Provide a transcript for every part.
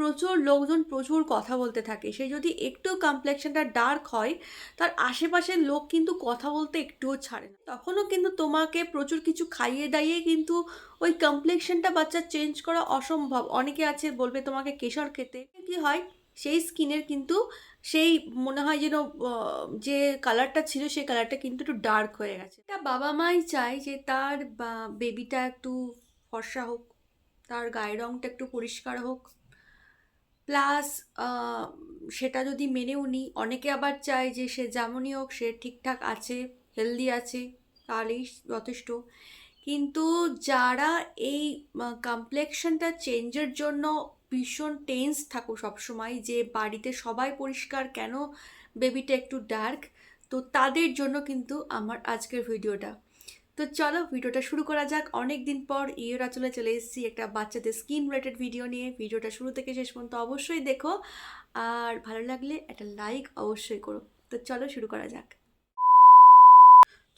প্রচুর লোকজন প্রচুর কথা বলতে থাকে। সে যদি একটু কমপ্লেক্সনটা ডার্ক হয়, তার আশেপাশের লোক কিন্তু কথা বলতে একটুও ছাড়ে না। তখনও কিন্তু তোমাকে প্রচুর কিছু খাইয়ে দাইয়ে কিন্তু ওই কমপ্লেক্সনটা বাচ্চা চেঞ্জ করা অসম্ভব। অনেকে আছে বলবে তোমাকে কেশর খেতে। কি হয়, সেই স্কিনের কিন্তু সেই মনে হয় যেন যে কালারটা ছিল সেই কালারটা কিন্তু একটু ডার্ক হয়ে গেছে। তা বাবা মাই চায় যে তার বেবিটা একটু ফর্সা হোক, তার গায়ের রঙটা একটু পরিষ্কার হোক। প্লাস সেটা যদি মেনেও নিই অনেকে আবার চায় যে সে যেমনই হোক, সে ঠিকঠাক আছে হেলদি আছে, তাহলেই যথেষ্ট। কিন্তু যারা এই কমপ্লেকশনটা চেঞ্জের জন্য ভীষণ টেন্স থাকো সবসময় যে বাড়িতে সবাই পরিষ্কার, কেন বেবিটা একটু ডার্ক তো তাদের জন্য কিন্তু আমার আজকের ভিডিওটা তো চলো ভিডিওটা শুরু করা যাক। অনেক দিন পর ইয়ের আচলে চলে এসেছি একটা বাচ্চাদের স্কিন রিলেটেড ভিডিও নিয়ে। ভিডিওটা শুরু থেকে শেষ পর্যন্ত অবশ্যই দেখো। আর ভালো লাগলে একটা লাইক অবশ্যই করো। তো চলো শুরু করা যাক।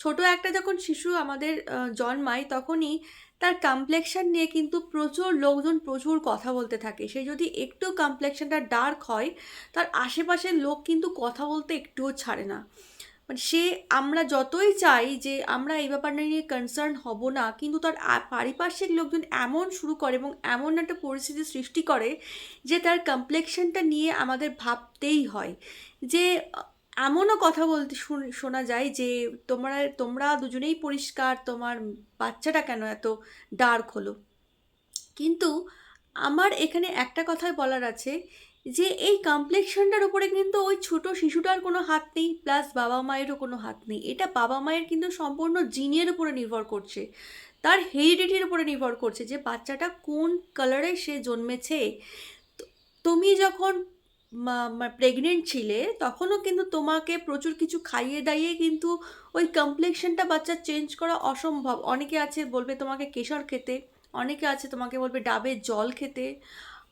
ছোট একটা যখন শিশু আমাদের জন্মায় তখনই তার কমপ্লেকশন নিয়ে কিন্তু প্রচুর লোকজন প্রচুর কথা বলতে থাকে। সে যদি একটু কমপ্লেকশনটা ডার্ক হয়, তার আশেপাশের লোক কিন্তু কথা বলতে একটুও ছাড়ে না। মানে সে আমরা যতই চাই যে আমরা এই ব্যাপারটা নিয়ে কনসার্ন হব না, কিন্তু তার পারিপার্শ্বিক লোকজন এমন শুরু করে এবং এমন একটা পরিস্থিতি সৃষ্টি করে যে তার কমপ্লেকশনটা নিয়ে আমাদের ভাবতেই হয়। যে, এমনও কথা বলতে শুন- শোনা যায় যে, তোমরা তোমরা দুজনেই পরিষ্কার, তোমার বাচ্চাটা কেন এত ডার্ক হলো? কিন্তু আমার এখানে একটা কথাই বলার আছে যে এই কমপ্লেকশনটার উপরে কিন্তু ওই ছোট শিশুটার কোনো হাত নেই প্লাস বাবা মায়েরও কোনো হাত নেই। এটা বাবা মায়ের কিন্তু সম্পূর্ণ জিনের উপরে নির্ভর করছে। তার হেরিডিটির উপরে নির্ভর করছে যে বাচ্চাটা কোন কালারে সে জন্মেছে। তুমি যখন প্রেগনেন্ট ছিলে, তখনও কিন্তু তোমাকে প্রচুর কিছু খাইয়ে দাইয়ে কিন্তু ওই কমপ্লেকশনটা বাচ্চার চেঞ্জ করা অসম্ভব। অনেকে আছে বলবে তোমাকে কেশর খেতে, অনেকে আছে তোমাকে বলবে ডাবের জল খেতে।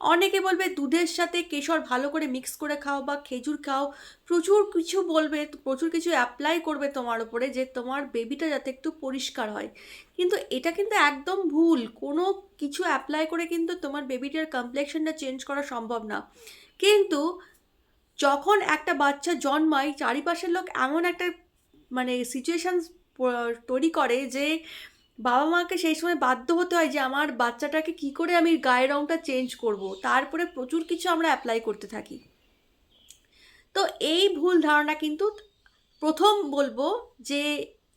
অনেকে বলবে দুধের সাথে কেশর ভালো করে মিক্স করে খাও বা খেজুর খাও। প্রচুর কিছু বলবে, প্রচুর কিছু অ্যাপ্লাই করবে তোমার উপরে যে তোমার বেবিটা যাতে একটু পরিষ্কার হয়। কিন্তু এটা কিন্তু একদম ভুল। কোনো কিছু অ্যাপ্লাই করে কিন্তু তোমার বেবিটার কমপ্লেকশনটা চেঞ্জ করা সম্ভব না। কিন্তু যখন একটা বাচ্চা জন্মায়, চারিপাশের লোক এমন একটা মানে সিচুয়েশান তৈরি করে যে বাবা মাকে সেই সময় বাধ্য হতে হয় যে, আমার বাচ্চাটাকে কি করে আমি গায়ের রঙটা চেঞ্জ করব? তারপরে প্রচুর কিছু আমরা অ্যাপ্লাই করতে থাকি। তো এই ভুল ধারণা কিন্তু প্রথম বলব যে,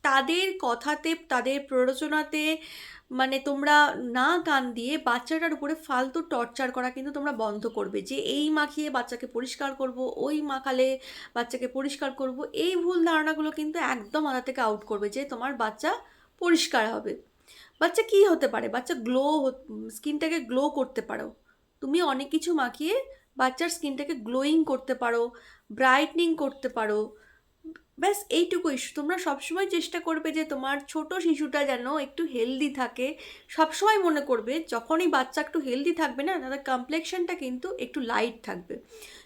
তাদের কথাতে, তাদের প্ররোচনাতে মানে তোমরা না কান দিয়ে বাচ্চাটার উপরে ফালতু টর্চার করা কিন্তু তোমরা বন্ধ করবে যে, এই মাখিয়ে বাচ্চাকে পরিষ্কার করব, ওই মাখালে বাচ্চাকে পরিষ্কার করব। এই ভুল ধারণাগুলো কিন্তু একদম মাথা থেকে আউট করবে যে, তোমার বাচ্চা পরিষ্কার হবে। বাচ্চা কি হতে পারে? বাচ্চা গ্লো স্কিনটাকে গ্লো করতে পারো। তুমি অনেক কিছু মাখিয়ে বাচ্চার স্কিনটাকে গ্লোয়িং করতে পারো ব্রাইটনিং করতে পারো। ব্যাস এইটুকুই তোমরা সবসময় চেষ্টা করবে যে তোমার ছোট শিশুটা যেন একটু হেলদি থাকে। সবসময় মনে করবে, যখনই বাচ্চা একটু হেলদি থাকবে না, তাদের কমপ্লেকশনটা কিন্তু একটু লাইট থাকবে।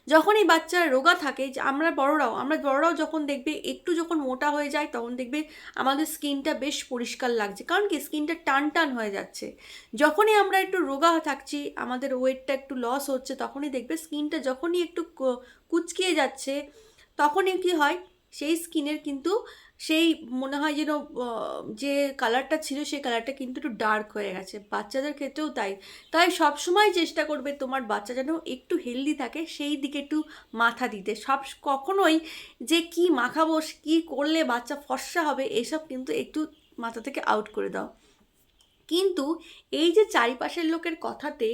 যখনই বাচ্চা রোগা থাকে, যে আমরা বড়রাও আমরা বড়রাও যখন দেখবে, একটু যখন মোটা হয়ে যায়, তখন দেখবে আমাদের স্কিনটা বেশ পরিষ্কার লাগছে। কারণ কি? স্কিনটা টান টান হয়ে যাচ্ছে। যখনই আমরা একটু রোগা থাকছি, আমাদের ওয়েটটা একটু লস হচ্ছে, তখনই দেখবে স্কিনটা যখনই একটু কুচকিয়ে যাচ্ছে, তখনই কি হয়? সেই স্কিনের কিন্তু সেই মনে হয় যেন যে কালারটা ছিল সেই কালারটা কিন্তু একটু ডার্ক হয়ে গেছে। বাচ্চাদের ক্ষেত্রেও তাই। তাই সবসময় চেষ্টা করবে তোমার বাচ্চা যেন একটু হেলদি থাকে, সেই দিকে একটু মাথা দিতে। সব কখনোই যে কি মাখাবো, কি করলে বাচ্চা ফর্সা হবে, এসব কিন্তু একটু মাথা থেকে আউট করে দাও। কিন্তু এই যে চারিপাশের লোকের কথাতে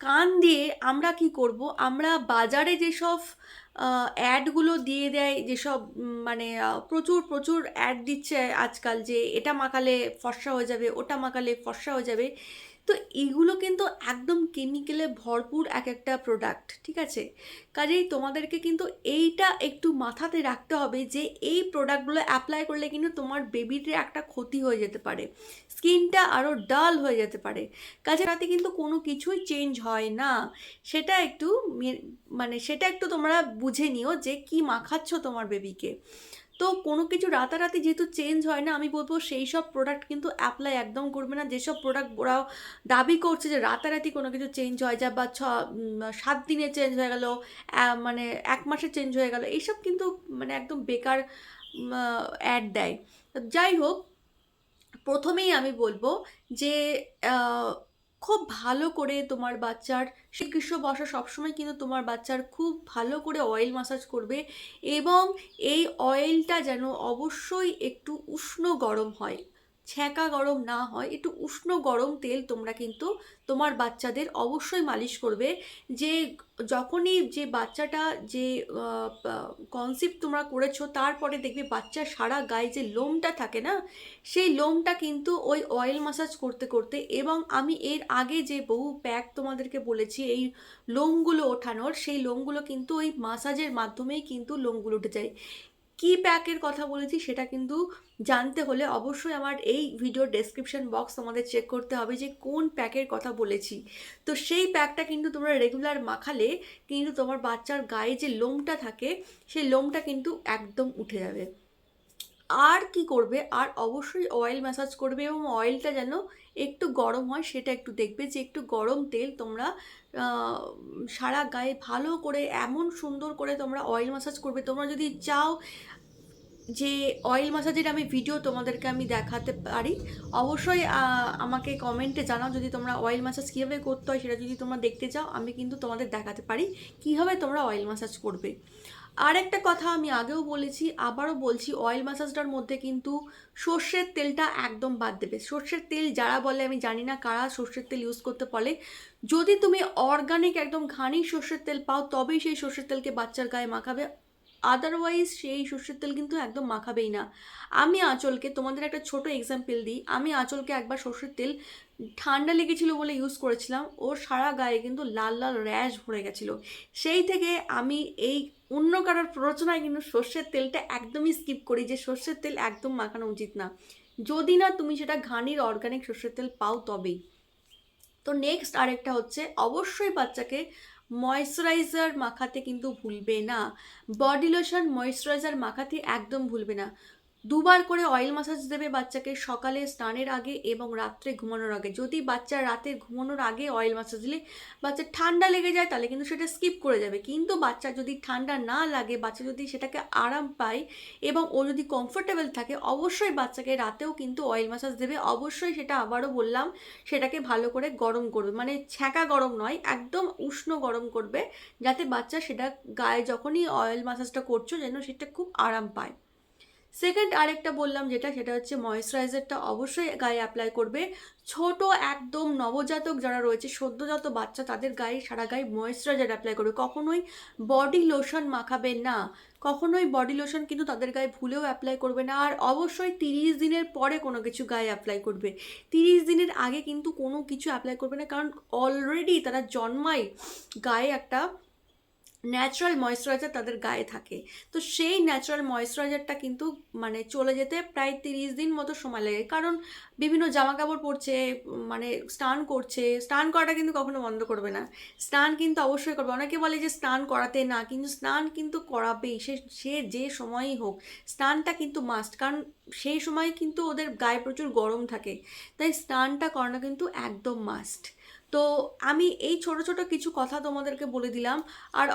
কান দিয়ে আমরা কি করব? আমরা বাজারে যেসব অ্যাডগুলো দিয়ে দেয়, যেসব মানে প্রচুর প্রচুর অ্যাড দিচ্ছে আজকাল যে এটা মাখালে ফর্সা হয়ে যাবে, ওটা মাখালে ফর্সা হয়ে যাবে তো এগুলো কিন্তু একদম কেমিক্যালে ভরপুর এক একটা প্রোডাক্ট ঠিক আছে? কাজেই তোমাদেরকে কিন্তু এইটা একটু মাথাতে রাখতে হবে যে এই প্রোডাক্টগুলো অ্যাপ্লাই করলে কিন্তু তোমার বেবির একটা ক্ষতি হয়ে যেতে পারে। স্কিনটা আরও ডাল হয়ে যেতে পারে। কাজে রাতে কিন্তু কোনো কিছুই চেঞ্জ হয় না। সেটা একটু মানে সেটা একটু তোমরা বুঝে নিও যে কি মাখাচ্ছ তোমার বেবিকে তো কোনো কিছু রাতারাতি যেহেতু চেঞ্জ হয় না, আমি বলব সেই সব প্রোডাক্ট কিন্তু অ্যাপ্লাই একদম করবে না। যেসব প্রোডাক্ট ওরা দাবি করছে যে রাতারাতি কোনো কিছু চেঞ্জ হয়ে যায় বা ছ সাত দিনে চেঞ্জ হয়ে গেল মানে এক মাসে চেঞ্জ হয়ে গেল, এইসব কিন্তু মানে একদম বেকার অ্যাড দেয়। যাই হোক, প্রথমেই আমি বলব যে খুব ভালো করে তোমার বাচ্চার, শ্রীকৃষ্ণ বসা সবসময় কিন্তু তোমার বাচ্চার খুব ভালো করে অয়েল মাসাজ করবে এবং এই অয়েলটা যেন অবশ্যই একটু উষ্ণ গরম হয়। ছ্যাঁকা গরম না হয়, একটু উষ্ণ গরম তেল তোমরা কিন্তু তোমার বাচ্চাদের অবশ্যই মালিশ করবে। যে যখনই যে বাচ্চাটা যে কনসেপ্ট তোমরা করেছ, তারপরে দেখবে বাচ্চা সারা গায়ে যে লোমটা থাকে না, সেই লোমটা কিন্তু ওই অয়েল মাসাজ করতে করতে এবং আমি এর আগে যে বহু প্যাক তোমাদেরকে বলেছি, এই লোমগুলো ওঠানোর, সেই লোমগুলো কিন্তু ওই মাসাজের মাধ্যমেই কিন্তু লোমগুলো উঠে যায়। কি প্যাকের কথা বলেছি সেটা কিন্তু জানতে হলে অবশ্যই আমার এই ভিডিওর ডেসক্রিপশন বক্স তোমাদের চেক করতে হবে যে কোন প্যাকের কথা বলেছি। তো সেই প্যাকটা কিন্তু তোমরা রেগুলার মাখালে কিন্তু তোমার বাচ্চার গায়ে যে লোমটা থাকে, সেই লোমটা কিন্তু একদম উঠে যাবে। আর কি করবে? আর অবশ্যই অয়েল ম্যাসাজ করবে এবং অয়েলটা যেন একটু গরম হয় সেটা একটু দেখবে যে একটু গরম তেল তোমরা সারা গায়ে ভালো করে, এমন সুন্দর করে তোমরা অয়েল ম্যাসাজ করবে। তোমরা যদি চাও যে অয়েল ম্যাসাজের আমি ভিডিও তোমাদেরকে আমি দেখাতে পারি, অবশ্যই আমাকে কমেন্টে জানাও যদি তোমরা অয়েল ম্যাসাজ কীভাবে করতে হয় সেটা যদি তোমরা দেখতে চাও, আমি কিন্তু তোমাদের দেখাতে পারি কীভাবে তোমরা অয়েল ম্যাসাজ করবে। আর একটা কথা আমি আগেও বলেছি, আবারও বলছি অয়েল ম্যাসাজটার মধ্যে কিন্তু সর্ষের তেলটা একদম বাদ দেবে। সর্ষের তেল যারা বলে, আমি জানি না কারা সর্ষের তেল ইউজ করতে বলে, যদি তুমি অর্গানিক একদম ঘানি সর্ষের তেল পাও, তবেই সেই সর্ষের তেলকে বাচ্চার গায়ে মাখাবে। আদারওয়াইজ সেই সর্ষের তেল কিন্তু একদম মাখাবেই না। আমি আঁচলকে, তোমাদের একটা ছোট এক্সাম্পল দিই, আমি আঁচলকে একবার সর্ষের তেল ঠান্ডা লেগেছিল বলে ইউজ করেছিলাম। ওর সারা গায়ে কিন্তু লাল লাল র্যাশ ভরে গেছিল। সেই থেকে আমি এই অন্য কারোর প্ররোচনায় কিন্তু সর্ষের তেলটা একদমই স্কিপ করি যে সর্ষের তেল একদম মাখানো উচিত না। যদি না তুমি সেটা ঘানির অর্গানিক সর্ষের তেল পাও তবেই। তো নেক্সট আরেকটা হচ্ছে, অবশ্যই বাচ্চাকে ময়শ্চারাইজার মাখাতে কিন্তু ভুলবে না। বডি লোশন ময়শ্চারাইজার মাখাতে একদম ভুলবে না। দুবার করে অয়েল মাসাজ দেবে বাচ্চাকে সকালে স্নানের আগে এবং রাত্রে ঘুমানোর আগে। যদি বাচ্চা রাতে ঘুমানোর আগে অয়েল মাসাজ দিলে বাচ্চা ঠান্ডা লেগে যায়, তাহলে কিন্তু সেটা স্কিপ করে যাবে। কিন্তু বাচ্চা যদি ঠান্ডা না লাগে, বাচ্চা যদি সেটাকে আরাম পায় এবং ও যদি কমফোর্টেবল থাকে, অবশ্যই বাচ্চাকে রাতেও কিন্তু অয়েল মাসাজ দেবে। অবশ্যই সেটা আবারও বললাম, সেটাকে ভালো করে গরম করবে। মানে ছ্যাঁকা গরম নয়, একদম উষ্ণ গরম করবে, যাতে বাচ্চা সেটা গায়ে যখনই অয়েল মাসাজটা করছ যেন সেটা খুব আরাম পায়। সেকেন্ড আরেকটা বললাম যেটা, সেটা হচ্ছে ময়েশ্চারাইজারটা অবশ্যই গায়ে অ্যাপ্লাই করবে। ছোট একদম নবজাতক যারা রয়েছে, সদ্যজাত বাচ্চা, তাদের গায়ে, সারা গায়ে ময়েশ্চারাইজার অ্যাপ্লাই করবে। কখনোই বডি লোশন মাখাবে না। কখনোই বডি লোশন কিন্তু তাদের গায়ে ভুলেও অ্যাপ্লাই করবে না। আর অবশ্যই তিরিশ দিনের পরে কোনো কিছু গায়ে অ্যাপ্লাই করবে। তিরিশ দিনের আগে কিন্তু কোনো কিছু অ্যাপ্লাই করবে না। কারণ অলরেডি তারা জন্মায় গায়ে একটা ন্যাচারাল ময়েশ্চারাইজার তাদের গায়ে থাকে। তো সেই ন্যাচারাল ময়েশ্চারাইজারটা কিন্তু মানে চলে যেতে প্রায় তিরিশ দিন মতো সময় লাগে। কারণ বিভিন্ন জামা কাপড় পরছে মানে স্নান করছে, স্নান করাটা কিন্তু কখনো বন্ধ করবে না। স্নান কিন্তু অবশ্যই করবে। অনেকে বলে যে স্নান করাতে না, কিন্তু স্নান কিন্তু করাবেই। সে সে যে সময়ই হোক, স্নানটা কিন্তু মাস্ট কারণ সেই সময় কিন্তু ওদের গায়ে প্রচুর গরম থাকে। তাই স্নানটা করানো কিন্তু একদম মাস্ট তো আমি এই ছোট ছোট কিছু কথা তোমাদেরকে বলে দিলাম। আর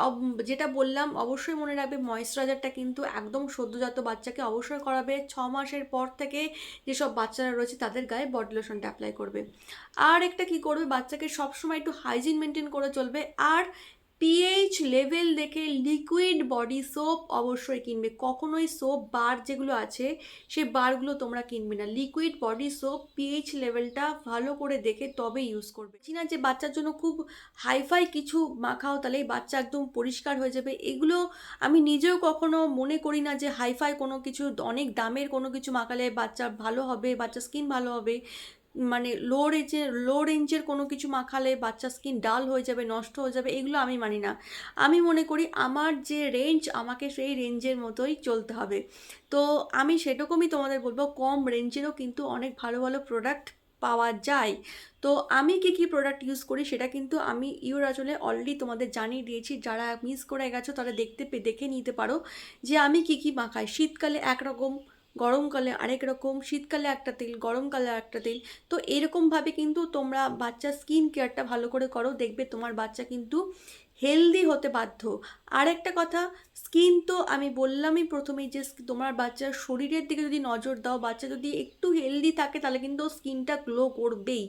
যেটা বললাম, অবশ্যই মনে রাখবে ময়েশ্চারাইজারটা কিন্তু একদম সদ্যজাত বাচ্চাকে অবশ্যই করাবে। ছ মাসের পর থেকে যেসব বাচ্চারা রয়েছে, তাদের গায়ে বডি লোশনটা অ্যাপ্লাই করবে। আর একটা কি করবে? বাচ্চাকে সবসময় একটু হাইজিন মেনটেন করে চলবে। আর পিএইচ লেভেল দেখে লিকুইড বডি সোপ অবশ্যই কিনবে। কখনোই সোপ বার যেগুলো আছে সেই বারগুলো তোমরা কিনবে না। লিকুইড বডি সোপ পিএইচ লেভেলটা ভালো করে দেখে তবে ইউজ করবে। চিনা যে বাচ্চার জন্য খুব হাইফাই কিছু মাখাও, তাহলে বাচ্চা একদম পরিষ্কার হয়ে যাবে। এগুলো আমি নিজেও কখনো মনে করি না যে হাইফাই কোনো কিছু, অনেক দামের কোনো কিছু মাখালে বাচ্চা ভালো হবে, বাচ্চার স্কিন ভালো হবে। মানে লো রেঞ্জের লো রেঞ্জের কোনো কিছু মাখালে বাচ্চার স্কিন ডাল হয়ে যাবে, নষ্ট হয়ে যাবে, এগুলো আমি মানি না। আমি মনে করি আমার যে রেঞ্জ আমাকে সেই রেঞ্জের মতোই চলতে হবে। তো আমি সেরকমই তোমাদের বলব, কম রেঞ্জেরও কিন্তু অনেক ভালো ভালো প্রোডাক্ট পাওয়া যায়। তো আমি কী কী প্রোডাক্ট ইউজ করি সেটা কিন্তু আমি ইউর ইউরাজলে অলরেডি তোমাদের জানিয়ে দিয়েছি। যারা মিস করে গেছো তারা দেখতে দেখে নিতে পারো যে আমি কী কী মাখাই। শীতকালে একরকম গরমকালে আরেক রকম, শীতকালে একটা তেল, গরমকালে একটা তেল। তো এরকমভাবে কিন্তু তোমরা বাচ্চার স্কিন কেয়ারটা ভালো করে করো। দেখবে তোমার বাচ্চা কিন্তু হেলদি হতে বাধ্য। আর একটা কথা স্কিন তো আমি বললামই প্রথমেই যে তোমার বাচ্চার শরীরের দিকে যদি নজর দাও, বাচ্চা যদি একটু হেলদি থাকে তাহলে কিন্তু স্কিনটা গ্লো করবেই।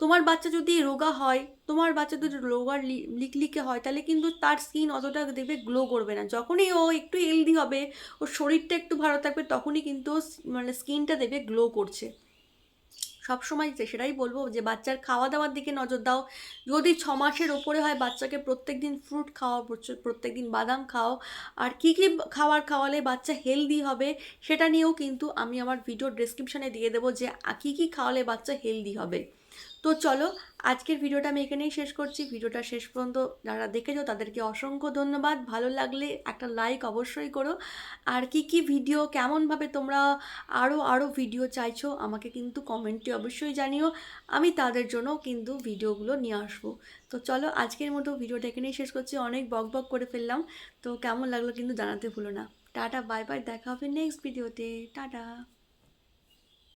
তোমার বাচ্চা যদি রোগা হয়, তোমার বাচ্চা যদি রোগার লিকলিকে হয়, তাহলে কিন্তু তার স্কিন অতটা দেখবে গ্লো করবে না। যখনই ও একটু হেলদি হবে, ওর শরীরটা একটু ভালো থাকবে, তখনই কিন্তু মানে স্কিনটা দেবে গ্লো করছে। সবসময় যে সেটাই বলব যে বাচ্চার খাওয়া দাওয়ার দিকে নজর দাও। যদি ছ মাসের ওপরে হয় বাচ্চাকে প্রত্যেক দিন ফ্রুট খাওয়াও প্রত্যেক দিন বাদাম খাও আর কী কী খাওয়ার খাওয়ালে বাচ্চা হেলদি হবে সেটা নিয়েও কিন্তু আমি আমার ভিডিও ডিসক্রিপশানে দিয়ে দেবো যে কী কী খাওয়ালে বাচ্চা হেলদি হবে। তো চলো, আজকের ভিডিওটা আমি এখানেই শেষ করছি। ভিডিওটা শেষ পর্যন্ত যারা দেখেছ, তাদেরকে অসংখ্য ধন্যবাদ। ভালো লাগলে একটা লাইক অবশ্যই করো। আর কি কি ভিডিও কেমনভাবে তোমরা আরও আরও ভিডিও চাইছো, আমাকে কিন্তু কমেন্টে অবশ্যই জানিও। আমি তাদের জন্য কিন্তু ভিডিওগুলো নিয়ে আসব। তো চলো, আজকের মতো ভিডিওটা এখানেই শেষ করছি। অনেক বক বক করে ফেললাম। তো কেমন লাগল কিন্তু জানাতে ভুলো না। টাটা বাই বাই দেখা হবে নেক্সট ভিডিওতে টাটা।